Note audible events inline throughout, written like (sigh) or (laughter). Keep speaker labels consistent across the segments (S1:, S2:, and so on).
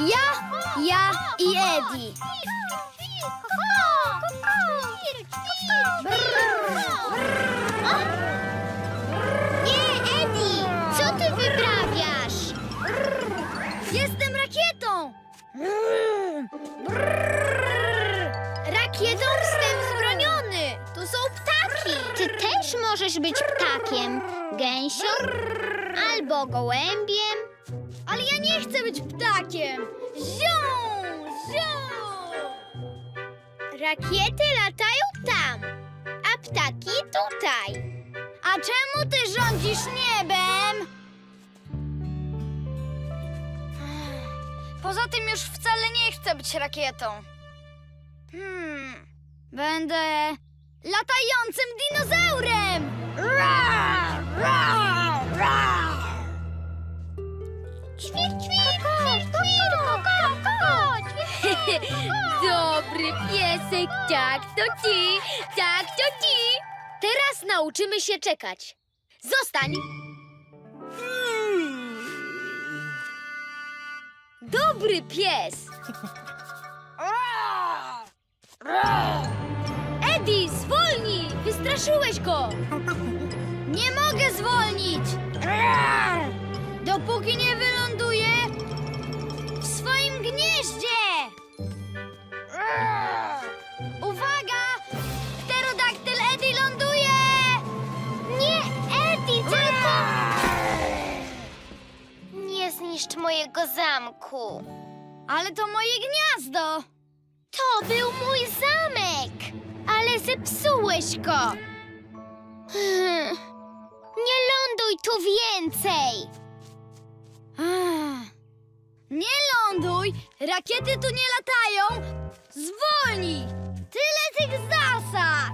S1: Ja, ja i Eddie.
S2: Nie, Eddie! Co ty wyprawiasz?
S1: Jestem rakietą! Rakietą wstęp
S2: Ty też możesz być ptakiem, gęsią albo gołębiem.
S1: Ale ja nie chcę być ptakiem! Zią! Zią!
S2: Rakiety latają tam, a ptaki tutaj.
S1: A czemu ty rządzisz niebem? Poza tym już wcale nie chcę być rakietą. Hmm, będę latającym dinozaurem! Rar, rar, rar.
S2: Ćwir, ćwir, ćwir, ćwir, koko, koko, ćwir, (laughs)
S3: Dobry piesek, tak to ci, tak to ci. Teraz nauczymy się czekać. Zostań. Dobry pies. Eddie, zwolnij! Wystraszyłeś go!
S1: Nie mogę zwolnić! Dopóki nie wyląduję w swoim gnieździe! Uwaga! Pterodaktyl Eddie ląduje!
S2: Nie, Eddie, tylko... Nie zniszcz mojego zamku.
S1: Ale to moje gniazdo!
S2: To był mój zamek, ale zepsułeś go. Hmm. (laughs) Nie ląduj tu więcej.
S1: Nie ląduj! Rakiety tu nie latają! Zwolnij! Tyle tych zasad!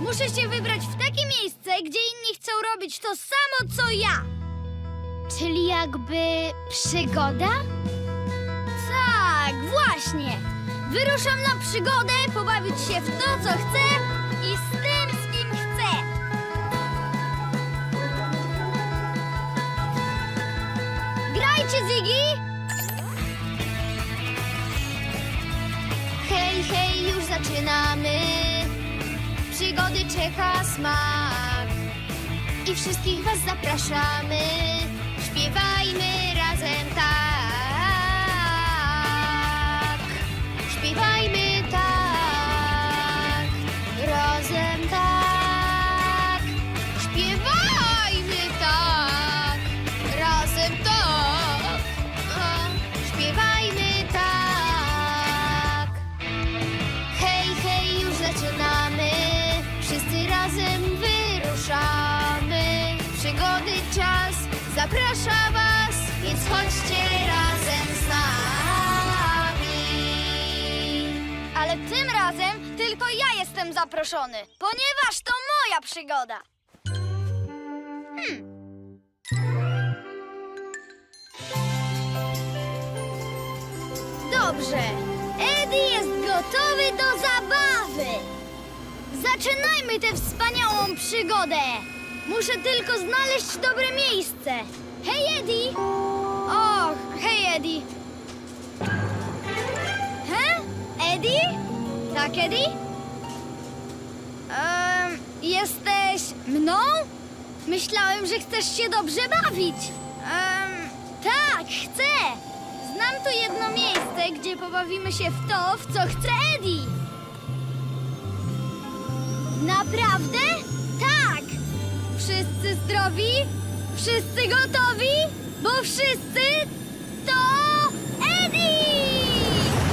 S1: Muszę się wybrać w takie miejsce, gdzie inni chcą robić to samo, co ja!
S2: Czyli jakby przygoda?
S1: Tak, właśnie! Wyruszam na przygodę, pobawić się w to, co chcę i z tym, z kim chcę! Grajcie, Ziggy!
S2: Hej, hej, już zaczynamy. Przygody czeka smak. I wszystkich Was zapraszamy. Zaprasza Was, więc chodźcie razem z nami.
S1: Ale tym razem tylko ja jestem zaproszony, ponieważ to moja przygoda. Hmm. Dobrze. Eddie jest gotowy do zabawy. Zaczynajmy tę wspaniałą przygodę. Muszę tylko znaleźć dobre miejsce. Hej, Eddie! Och, hej, Eddie. He? Eddie? Tak, Eddie? Em, jesteś mną? Myślałem, że chcesz się dobrze bawić. Em, tak, chcę. Znam tu jedno miejsce, gdzie pobawimy się w to, w co chce Eddie. Naprawdę? Wszyscy zdrowi? Wszyscy gotowi? Bo wszyscy to Eddie!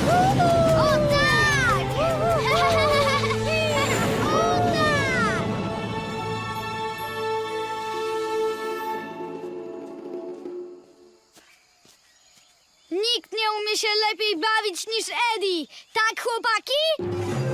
S1: O tak! O tak! Nikt nie umie się lepiej bawić niż Eddie. Tak, chłopaki?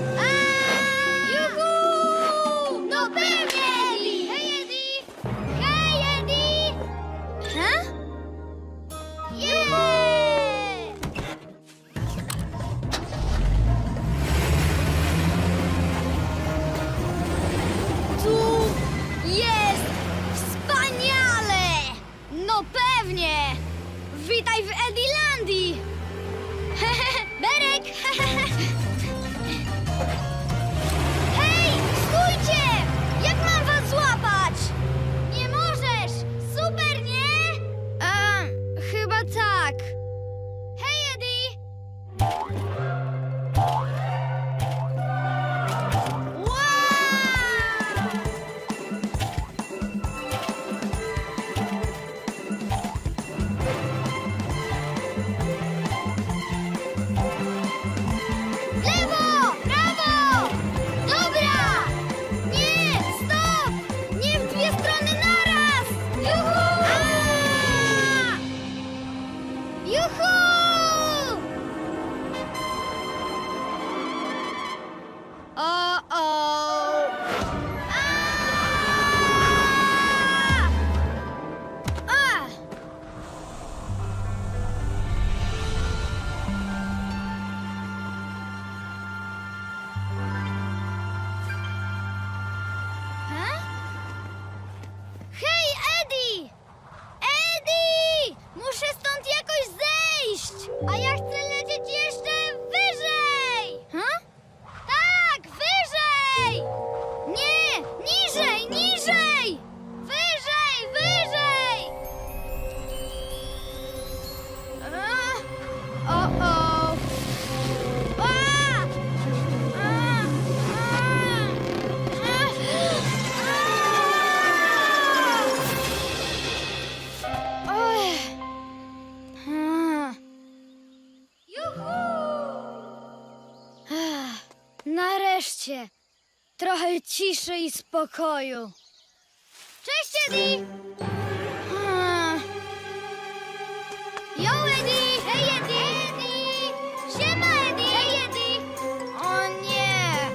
S1: Nareszcie! Trochę ciszy i spokoju. Cześć, Eddie! Yo, Eddie! Hej, Eddie! Eddie! Siema! Hej, Eddie! O nie!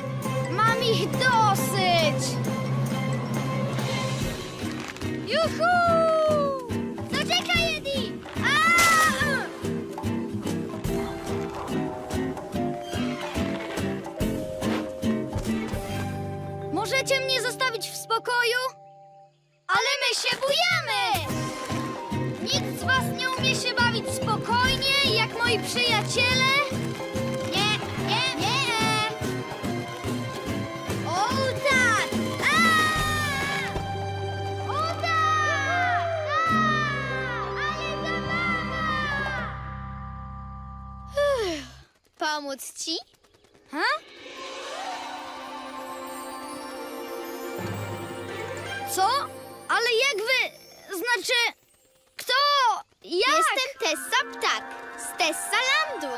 S1: Mam ich dosyć! Juhu! Spokoju? Ale my się bujamy! Nikt z was nie umie się bawić spokojnie, jak moi przyjaciele? Nie, nie, nie! O tak! A! O! Tak! Ale zabawa!
S2: Pomóc ci?
S1: Ha? Znaczy... Kto? Jak?
S2: Jestem Tessa Ptak z Tessalandu.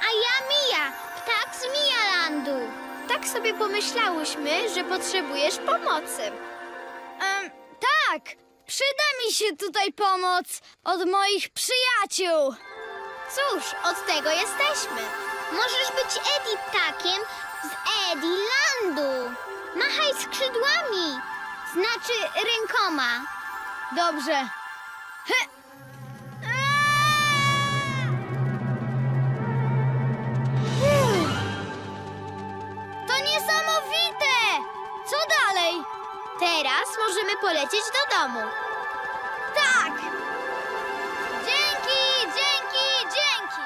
S2: A ja Mija, ptak z Mijalandu. Tak sobie pomyślałyśmy, że potrzebujesz pomocy.
S1: Em, tak! Przyda mi się tutaj pomoc od moich przyjaciół.
S2: Cóż, od tego jesteśmy. Możesz być Eddie Ptakiem z Edilandu. Machaj skrzydłami, znaczy rękoma.
S1: Dobrze. To niesamowite! Co dalej?
S2: Teraz możemy polecieć do domu.
S1: Tak! Dzięki, dzięki, dzięki!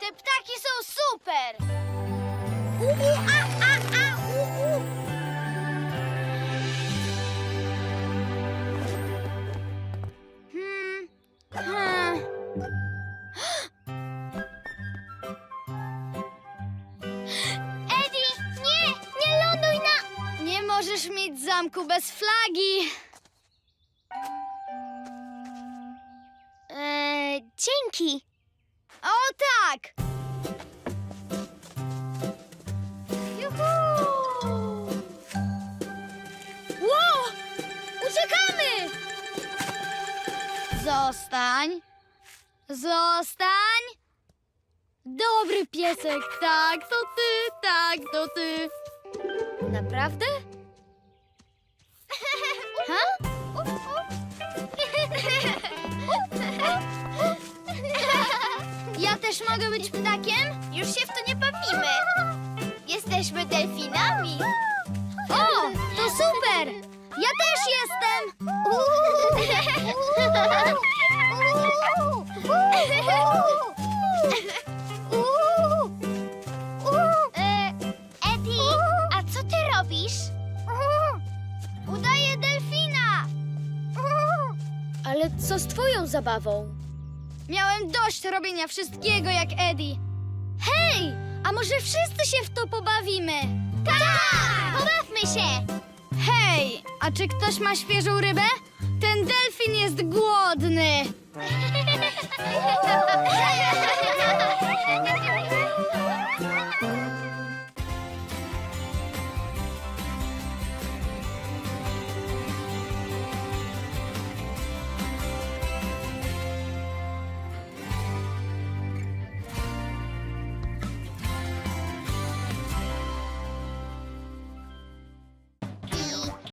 S1: Te ptaki są super!
S2: U, u, a, a, a,
S1: zamku bez flagi.
S2: Eee, dzięki.
S1: O tak! Juhu! Wow! Uciekamy! Zostań. Zostań. Dobry piesek, tak, to ty, tak, to ty. Naprawdę? (laughs) Ja też mogę być ptakiem?
S2: Już się w to nie bawimy. Jesteśmy delfinami.
S1: O, to super! Ja też jestem!
S3: Uuu. Uuu. Uuu. Uuu. Twoją zabawą?
S1: Miałem dość robienia wszystkiego jak Eddie. Hej, a może wszyscy się w to pobawimy?
S2: Tak! Pobawmy się!
S1: Hej, a czy ktoś ma świeżą rybę? Ten delfin jest głodny. (laughs) (laughs)